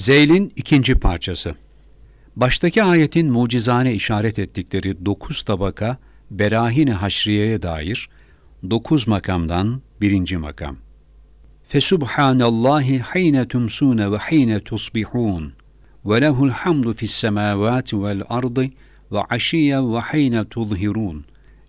Zeyl'in ikinci parçası. Baştaki ayetin mucizane işaret ettikleri dokuz tabaka berahine haşriyeye dair dokuz makamdan birinci makam. Fesubhanallahi hayne tumsune ve hayne tusbihun ve lehul hamdu fis semavati vel ardı ve aşiye ve hayne tuzhirun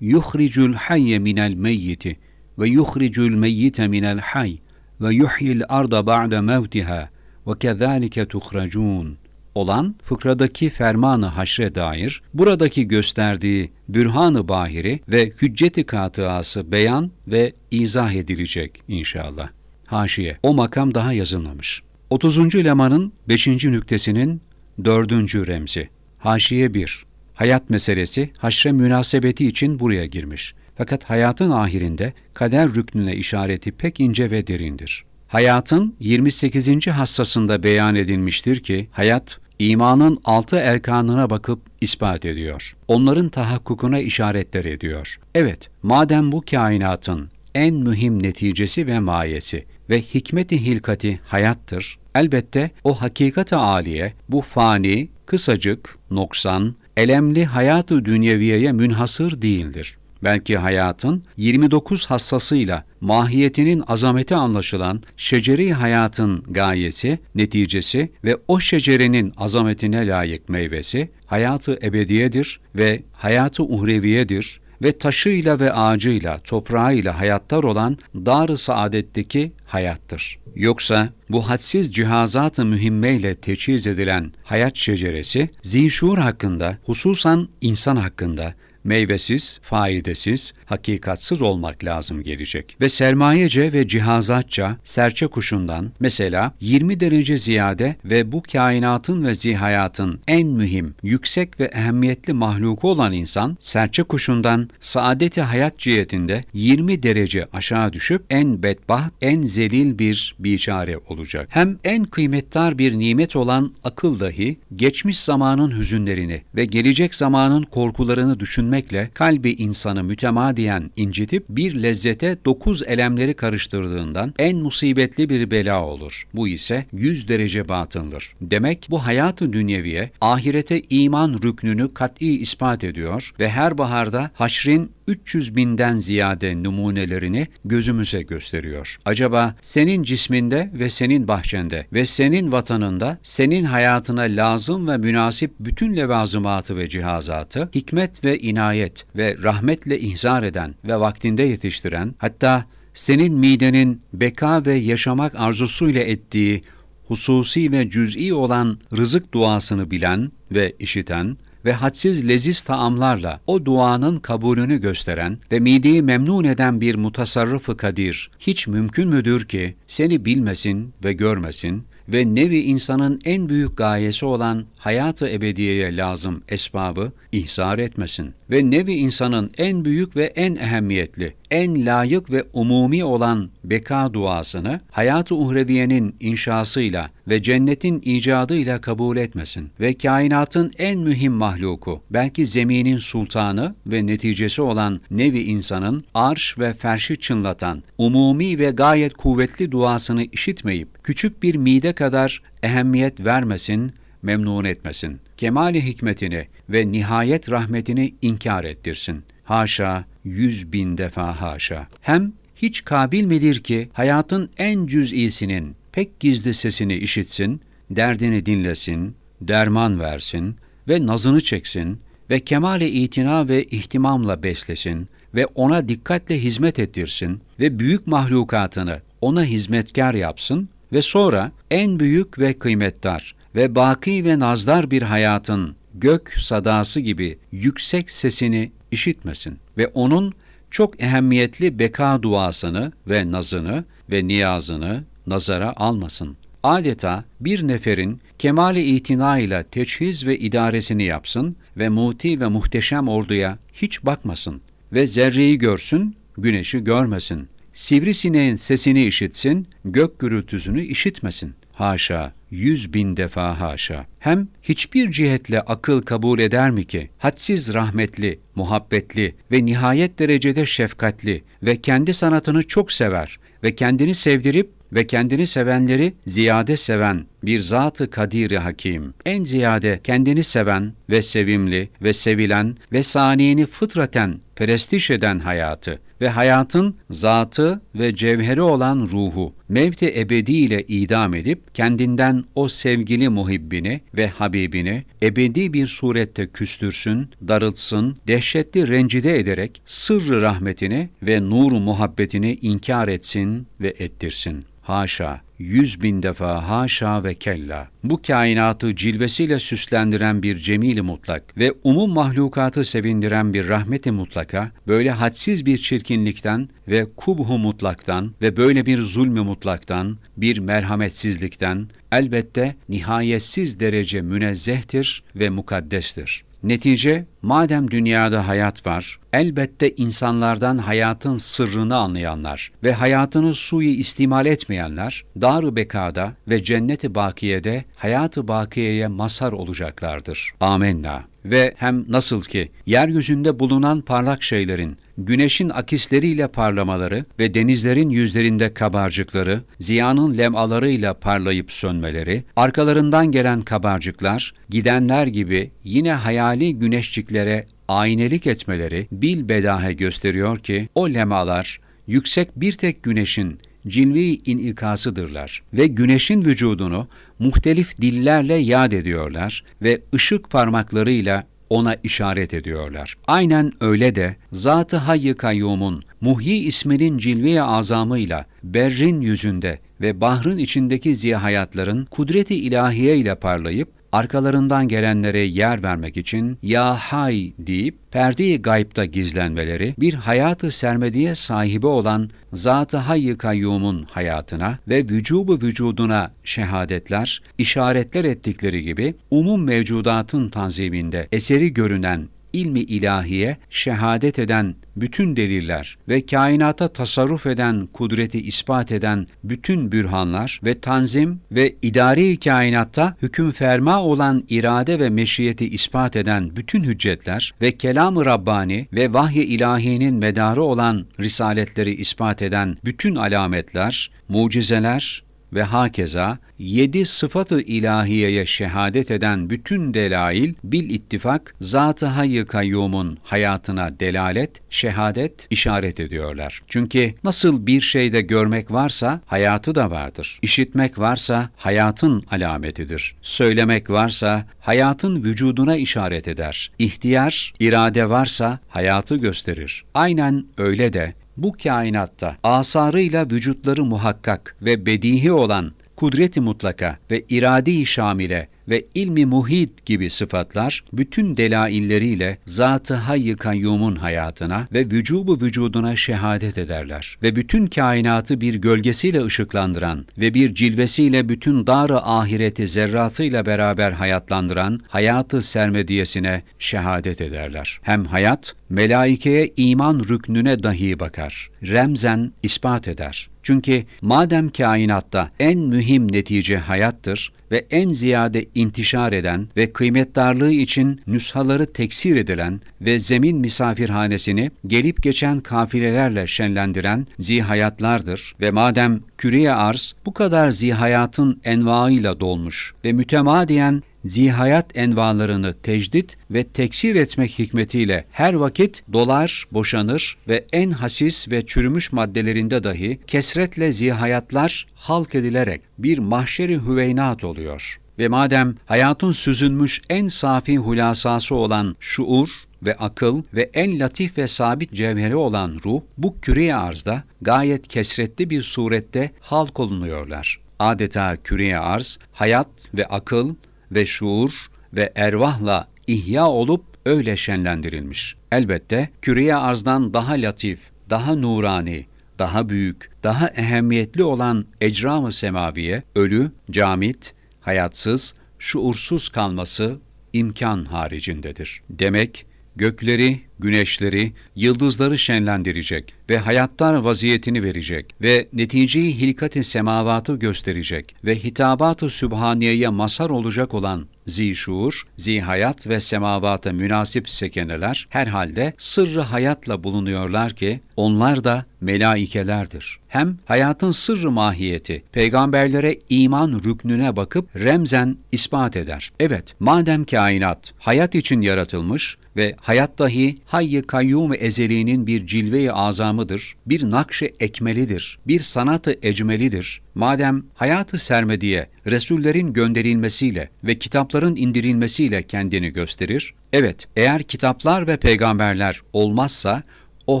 yuhricul hayye minel meyyiti ve yuhricul meyyite minel hayy ve yuhyil arda ba'de mevtiha kezalike tuhracun olan fıkradaki fermanı haşre dair buradaki gösterdiği bürhanı bahiri ve hücceti katıası beyan ve izah edilecek inşallah. Haşiye. O makam daha yazılmamış. 30. lemanın 5. nüktesinin 4. remzi. Haşiye 1. Hayat meselesi haşre münasebeti için buraya girmiş. Fakat hayatın ahirinde kader rüknüne işareti pek ince ve derindir. Hayatın 28. hassasında beyan edilmiştir ki, hayat imanın altı erkanına bakıp ispat ediyor. Onların tahakkukuna işaretler ediyor. Evet, madem bu kainatın en mühim neticesi ve mayesi ve hikmeti hilkati hayattır, elbette o hakikat-ı aliye, bu fani, kısacık, noksan, elemli hayatı dünyeviyeye münhasır değildir belki hayatın 29 hassasıyla mahiyetinin azameti anlaşılan şeceri hayatın gayesi, neticesi ve o şecerenin azametine layık meyvesi hayatı ebediyedir ve hayatı uhreviyedir ve taşıyla ve ağacıyla, toprağıyla hayattar olan dar-ı saadetteki hayattır. Yoksa bu hadsiz cihazat-ı mühimmeyle teçhiz edilen hayat şeceresi, zişur hakkında, hususan insan hakkında meyvesiz, faidesiz, hakikatsız olmak lazım gelecek. Ve sermayece ve cihazatça serçe kuşundan mesela 20 derece ziyade ve bu kainatın ve zihayatın en mühim, yüksek ve ehemmiyetli mahluku olan insan serçe kuşundan saadeti hayat cihetinde 20 derece aşağı düşüp en bedbaht, en zelil bir biçare olacak. Hem en kıymetdar bir nimet olan akıl dahi geçmiş zamanın hüzünlerini ve gelecek zamanın korkularını düşünmek düşünmekle kalbi insanı mütemadiyen incitip bir lezzete dokuz elemleri karıştırdığından en musibetli bir bela olur. Bu ise yüz derece batındır. Demek bu hayatı dünyeviye ahirete iman rüknünü kat'i ispat ediyor ve her baharda haşrin 300 binden ziyade numunelerini gözümüze gösteriyor. Acaba senin cisminde ve senin bahçende ve senin vatanında senin hayatına lazım ve münasip bütün levazımatı ve cihazatı hikmet ve inayet ve rahmetle ihzar eden ve vaktinde yetiştiren hatta senin midenin beka ve yaşamak arzusuyla ettiği hususi ve cüz'i olan rızık duasını bilen ve işiten ve hadsiz leziz taamlarla o duanın kabulünü gösteren ve mideyi memnun eden bir mutasarrıfı kadir hiç mümkün müdür ki seni bilmesin ve görmesin ve nevi insanın en büyük gayesi olan hayatı ebediyeye lazım esbabı ihzar etmesin ve nevi insanın en büyük ve en ehemmiyetli, en layık ve umumi olan beka duasını hayat-ı uhreviyenin inşasıyla ve cennetin icadıyla kabul etmesin ve kainatın en mühim mahluku, belki zeminin sultanı ve neticesi olan nevi insanın arş ve ferşi çınlatan, umumi ve gayet kuvvetli duasını işitmeyip küçük bir mide kadar ehemmiyet vermesin, memnun etmesin. Kemali hikmetini ve nihayet rahmetini inkar ettirsin. Haşa, yüz bin defa haşa. Hem hiç kabil midir ki hayatın en cüz'isinin pek gizli sesini işitsin, derdini dinlesin, derman versin ve nazını çeksin ve kemale itina ve ihtimamla beslesin ve ona dikkatle hizmet ettirsin ve büyük mahlukatını ona hizmetkar yapsın ve sonra en büyük ve kıymetdar ve baki ve nazdar bir hayatın gök sadası gibi yüksek sesini işitmesin ve onun çok ehemmiyetli beka duasını ve nazını ve niyazını nazara almasın. Adeta bir neferin kemali itina ile teçhiz ve idaresini yapsın ve muti ve muhteşem orduya hiç bakmasın ve zerreyi görsün, güneşi görmesin. Sivrisineğin sesini işitsin, gök gürültüsünü işitmesin. Haşa, yüz bin defa haşa. Hem hiçbir cihetle akıl kabul eder mi ki, hadsiz rahmetli, muhabbetli ve nihayet derecede şefkatli ve kendi sanatını çok sever ve kendini sevdirip ve kendini sevenleri ziyade seven bir zatı kadiri hakim. En ziyade kendini seven ve sevimli ve sevilen ve saniyeni fıtraten perestiş eden hayatı ve hayatın zatı ve cevheri olan ruhu mevti ebedi ile idam edip kendinden o sevgili muhibbini ve habibini ebedi bir surette küstürsün, darılsın, dehşetli rencide ederek sırrı rahmetini ve nuru muhabbetini inkar etsin ve ettirsin. Haşa, yüz bin defa haşa ve kella. Bu kainatı cilvesiyle süslendiren bir cemili mutlak ve umum mahlukatı sevindiren bir rahmeti mutlaka, böyle hadsiz bir çirkinlikten ve kubhu mutlaktan ve böyle bir zulmü mutlaktan, bir merhametsizlikten elbette nihayetsiz derece münezzehtir ve mukaddestir. Netice, madem dünyada hayat var, elbette insanlardan hayatın sırrını anlayanlar ve hayatını suyu istimal etmeyenler, dar bekada ve cenneti bakiyede hayatı bakiyeye mazhar olacaklardır. Amenna. Ve hem nasıl ki yeryüzünde bulunan parlak şeylerin güneşin akisleriyle parlamaları ve denizlerin yüzlerinde kabarcıkları, ziyanın lemalarıyla parlayıp sönmeleri, arkalarından gelen kabarcıklar, gidenler gibi yine hayali güneşciklere aynelik etmeleri bil bedahe gösteriyor ki o lemalar yüksek bir tek güneşin cilvi inikasıdırlar ve güneşin vücudunu muhtelif dillerle yad ediyorlar ve ışık parmaklarıyla ona işaret ediyorlar. Aynen öyle de Zat-ı Hayy Kayyum'un Muhyi isminin cilve azamıyla berrin yüzünde ve bahrın içindeki ziyahayatların kudreti ilahiye ile parlayıp arkalarından gelenlere yer vermek için ya hay! deyip perde-i gaybda gizlenmeleri bir hayatı sermediye sahibi olan Zat-ı Hayy Kayyum'un hayatına ve vücubu vücuduna şehadetler, işaretler ettikleri gibi umum mevcudatın tanziminde eseri görünen ilmi ilahiye şehadet eden bütün deliller ve kainata tasarruf eden kudreti ispat eden bütün bürhanlar ve tanzim ve idari kainatta hüküm ferma olan irade ve meşiyeti ispat eden bütün hüccetler ve kelam-ı Rabbani ve vahiy ilahinin medarı olan risaletleri ispat eden bütün alametler, mucizeler ve hakeza yedi sıfatı ilahiyeye şehadet eden bütün delail bil ittifak Zat-ı Hayy Kayyum'un hayatına delalet, şehadet, işaret ediyorlar. Çünkü nasıl bir şeyde görmek varsa hayatı da vardır. İşitmek varsa hayatın alametidir. Söylemek varsa hayatın vücuduna işaret eder. İhtiyar, irade varsa hayatı gösterir. Aynen öyle de bu kainatta asarıyla vücutları muhakkak ve bedihi olan kudreti mutlaka ve irade-i şamile ve ilmi muhit gibi sıfatlar bütün delailleriyle Zat-ı Hayy Kayyum'un hayatına ve vücubu vücuduna şehadet ederler ve bütün kainatı bir gölgesiyle ışıklandıran ve bir cilvesiyle bütün dar-ı ahireti zerratıyla beraber hayatlandıran hayatı sermediyesine şehadet ederler. Hem hayat, melaikeye iman rüknüne dahi bakar. Remzen ispat eder. Çünkü madem kainatta en mühim netice hayattır, ve en ziyade intişar eden ve kıymetdarlığı için nüshaları teksir edilen ve zemin misafirhanesini gelip geçen kafilelerle şenlendiren zihayatlardır ve madem küreye arz bu kadar zihayatın envaıyla dolmuş ve mütemadiyen zihayat envalarını tecdit ve teksir etmek hikmetiyle her vakit dolar, boşanır ve en hasis ve çürümüş maddelerinde dahi kesretle zihayatlar halk edilerek bir mahşeri hüveynat oluyor. Ve madem hayatın süzülmüş en safi hulasası olan şuur ve akıl ve en latif ve sabit cevheri olan ruh bu küre arzda gayet kesretli bir surette halk olunuyorlar. Adeta küre arz, hayat ve akıl ve şuur ve ervahla ihya olup öyle şenlendirilmiş. Elbette küreye arzdan daha latif, daha nurani, daha büyük, daha ehemmiyetli olan ecram-ı semaviye, ölü, camit, hayatsız, şuursuz kalması imkan haricindedir. Demek gökleri, güneşleri, yıldızları şenlendirecek ve hayattar vaziyetini verecek ve neticeyi hilkat-i semavatı gösterecek ve hitabat-ı sübhaniyeye mazhar olacak olan zişuur, zihayat ve semavata münasip sekeneler herhalde sırrı hayatla bulunuyorlar ki onlar da melaikelerdir. Hem hayatın sırrı mahiyeti peygamberlere iman rüknüne bakıp remzen ispat eder. Evet, madem kainat hayat için yaratılmış ve hayat dahi hayy kayyum ezeliğinin bir cilve-i azamıdır, bir nakş-ı ekmelidir, bir sanat-ı ecmelidir. Madem hayatı sermediye Resullerin gönderilmesiyle ve kitapların indirilmesiyle kendini gösterir, evet eğer kitaplar ve peygamberler olmazsa o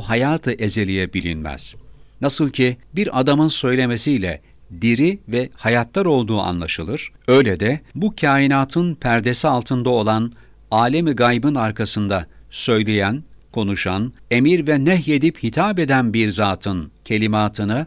hayatı ezeliye bilinmez. Nasıl ki bir adamın söylemesiyle diri ve hayattar olduğu anlaşılır, öyle de bu kainatın perdesi altında olan alemi gaybın arkasında söyleyen, konuşan, emir ve nehyedip hitap eden bir zatın kelimatını,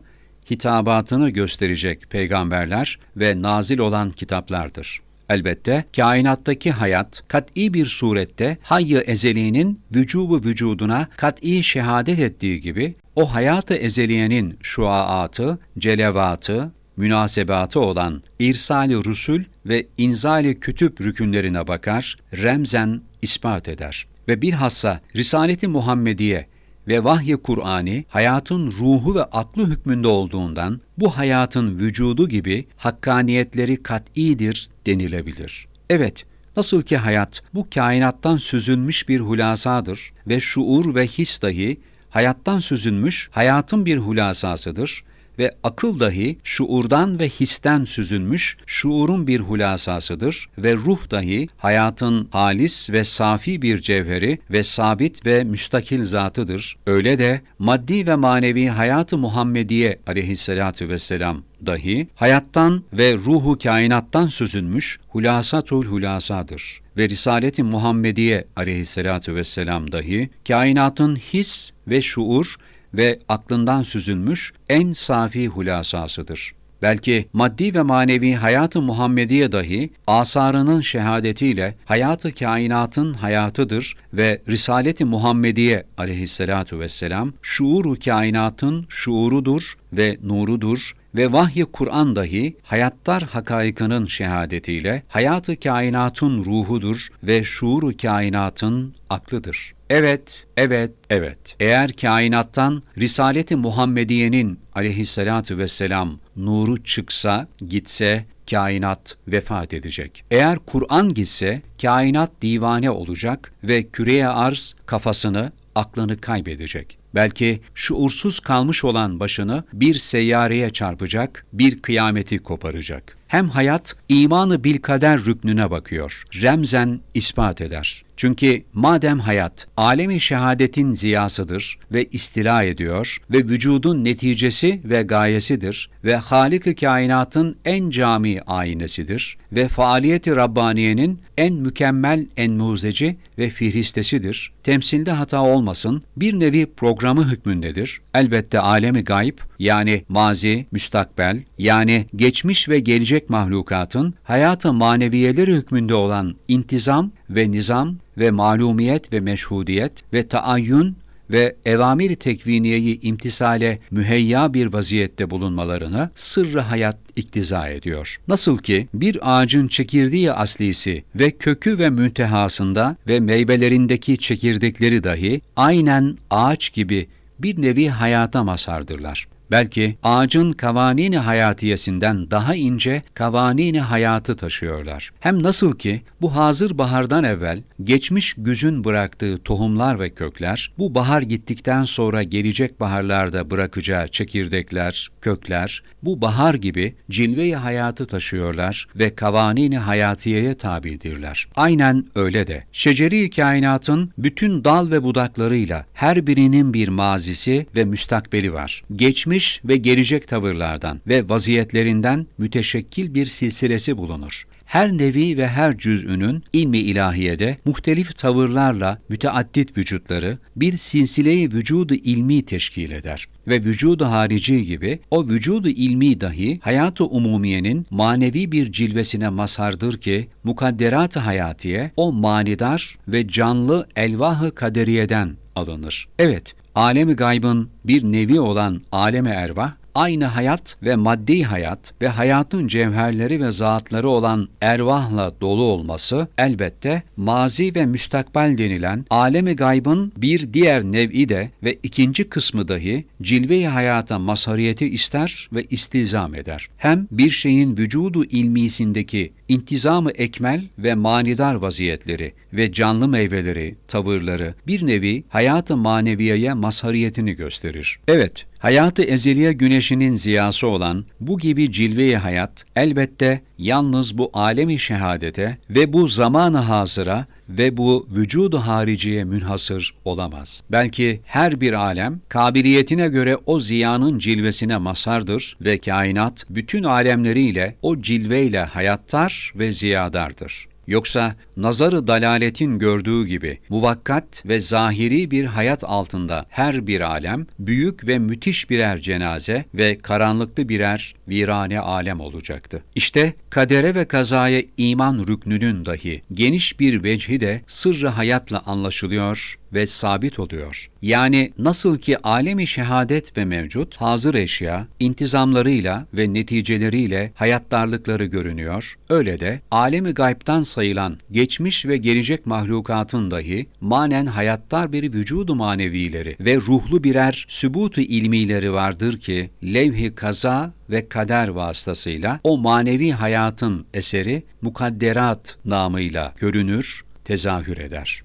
hitabatını gösterecek peygamberler ve nazil olan kitaplardır. Elbette kainattaki hayat kat'i bir surette hayy-ı ezeliğinin vücubu vücuduna kat'i şehadet ettiği gibi o hayat-ı ezeliyenin şuaatı, celevatı, münasebatı olan irsal-i rusul ve inzal-i kütüp rükünlerine bakar, remzen ispat eder. Ve bilhassa Risalet-i Muhammediye ve vahy-i Kur'ani hayatın ruhu ve aklı hükmünde olduğundan bu hayatın vücudu gibi hakkaniyetleri kat'idir denilebilir. Evet, nasıl ki hayat bu kainattan süzülmüş bir hulasadır ve şuur ve his dahi hayattan süzülmüş hayatın bir hulasasıdır ve akıl dahi şuurdan ve histen süzülmüş şuurun bir hulasasıdır ve ruh dahi hayatın halis ve safi bir cevheri ve sabit ve müstakil zatıdır. Öyle de maddi ve manevi hayatı Muhammediye aleyhissalatu vesselam dahi hayattan ve ruhu kainattan süzülmüş hulasatul hulasadır. Ve Risalet-i Muhammediye aleyhissalatu vesselam dahi kainatın his ve şuur ve aklından süzülmüş en safi hulasasıdır. Belki maddi ve manevi hayatı Muhammediye dahi asarının şehadetiyle hayatı kainatın hayatıdır ve Risaleti Muhammediye aleyhissalatu vesselam şuuru kainatın şuurudur ve nurudur ve vahyi Kur'an dahi hayattar hakaykının şehadetiyle hayatı kainatın ruhudur ve şuuru kainatın aklıdır. Evet, evet, evet. Eğer kainattan Risaleti Muhammediye'nin aleyhissalatu vesselam nuru çıksa, gitse, kainat vefat edecek. Eğer Kur'an gitse, kainat divane olacak ve küreye arz kafasını, aklını kaybedecek. Belki şuursuz kalmış olan başını bir seyyareye çarpacak, bir kıyameti koparacak. Hem hayat imanı bil kader rüknüne bakıyor. Remzen ispat eder. Çünkü madem hayat alemi şehadetin ziyasıdır ve istila ediyor ve vücudun neticesi ve gayesidir ve Halik-i kainatın en cami aynesidir ve faaliyeti Rabbaniye'nin en mükemmel enmuzeci ve fihristesidir. Temsilde hata olmasın bir nevi programı hükmündedir. Elbette alemi gayb yani mazi, müstakbel yani geçmiş ve gelecek mahlukatın hayatı maneviyeleri hükmünde olan intizam ve nizam ve malumiyet ve meşhudiyet ve taayyün ve evamir tekviniyeyi imtisale müheyya bir vaziyette bulunmalarını sırrı hayat iktiza ediyor. Nasıl ki bir ağacın çekirdeği aslisi ve kökü ve müntehasında ve meyvelerindeki çekirdekleri dahi aynen ağaç gibi bir nevi hayata mazhardırlar. Belki ağacın kavanini hayatiyesinden daha ince kavanini hayatı taşıyorlar. Hem nasıl ki bu hazır bahardan evvel geçmiş güzün bıraktığı tohumlar ve kökler, bu bahar gittikten sonra gelecek baharlarda bırakacağı çekirdekler, kökler, bu bahar gibi cilve-i hayatı taşıyorlar ve kavanini hayatiyeye tabidirler. Aynen öyle de. Şeceri kainatın bütün dal ve budaklarıyla her birinin bir mazisi ve müstakbeli var. Geçmiş geçmiş ve gelecek tavırlardan ve vaziyetlerinden müteşekkil bir silsilesi bulunur. Her nevi ve her cüz'ünün ilmi ilahiyede muhtelif tavırlarla müteaddit vücutları bir silsile-i vücudu ilmi teşkil eder ve vücudu harici gibi o vücudu ilmi dahi hayatı umumiyenin manevi bir cilvesine mazhardır ki mukadderat-ı hayatiye o manidar ve canlı elvah-ı kaderiyeden alınır. Evet, alemi gaybın bir nevi olan aleme ervah aynı hayat ve maddi hayat ve hayatın cevherleri ve zatları olan ervahla dolu olması elbette mazi ve müstakbel denilen alemi gaybın bir diğer nev'i de ve ikinci kısmı dahi cilve-i hayata mazhariyeti ister ve istizam eder. Hem bir şeyin vücudu ilmisindeki intizamı ekmel ve manidar vaziyetleri ve canlı meyveleri, tavırları bir nevi hayatı maneviyeye mazhariyetini gösterir. Evet, hayatı ezeliye güneşinin ziyası olan bu gibi cilve-i hayat elbette yalnız bu alemi şehadete ve bu zamanı hazıra ve bu vücudu hariciye münhasır olamaz. Belki her bir alem kabiliyetine göre o ziyanın cilvesine masardır ve kainat bütün alemleriyle o cilveyle hayattar ve ziyadardır. Yoksa nazarı dalaletin gördüğü gibi muvakkat ve zahiri bir hayat altında her bir alem büyük ve müthiş birer cenaze ve karanlıklı birer virane alem olacaktı. İşte kadere ve kazaya iman rüknünün dahi geniş bir vecihi de sırrı hayatla anlaşılıyor ve sabit oluyor. Yani nasıl ki alemi şehadet ve mevcut hazır eşya intizamlarıyla ve neticeleriyle hayattarlıkları görünüyor, öyle de alemi gaybtan sayılan geçmiş ve gelecek mahlukatın dahi manen hayattar bir vücudu manevileri ve ruhlu birer sübutu ilmileri vardır ki levh-i kaza ve kader vasıtasıyla o manevi hayatın eseri mukadderat namıyla görünür, tezahür eder.